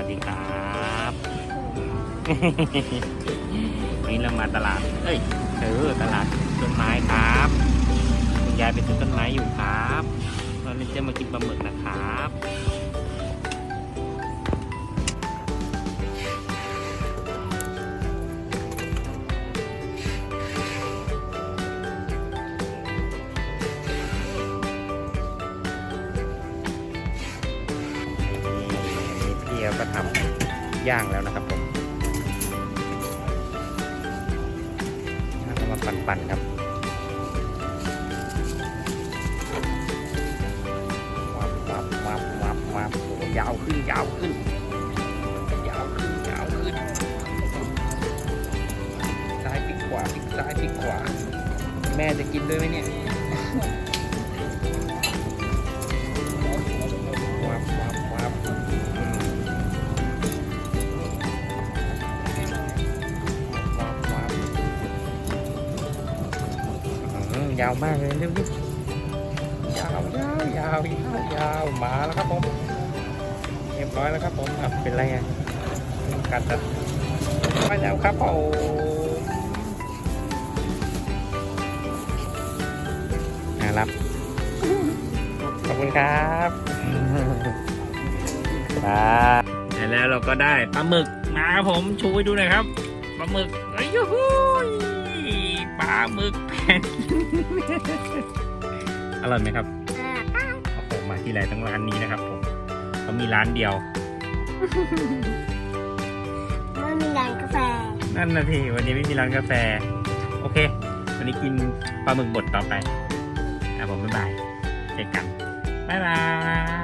วัสดีครับวันนี้เรามาตลาด เอ้ยเออตลาดต้นไม้ครับคุณยายไปซื้อต้นไม้อยู่ครับเราเลยจะมากินปลาหมึกนะครับ เขาก็ทำย่างแล้วนะครับผมมาปั่นๆครับวับวับวับวับวับโอ้ยาวขึ้นยาวขึ้นยาวขึ้นยาวขึ้นซ้ายพลิกขวาพลิกซ้ายพลิกขวา แม่จะกินด้วยไหมเนี่ย ยาวมากเลยเร็วดิยาวยาวยาวยาวยาวมาแล้วครับผมเรียบร้อยแล้วครับผมอะเป็นไรอะกัดตัดไปแล้วครับผมน่ารับขอบคุณครับครับแล้วเราก็ได้ปลาหมึกมาครับผมชูให้ดูหน่อยครับ ปลาหมึกเอ้ยยูหูยปลาหมึกแผ่นอร่อยไหมครับโอ้โหมาที่ไรต้องร้านนี้นะครับผมเขามีร้านเดียวไม่มีร้านกาแฟ นั่นนะทีวันนี้ไม่มีร้านกาแฟ โอเค วันนี้กินปลาหมึกบดต่อไปอะผมบ๊ายบายเจอกันบ๊ายบาย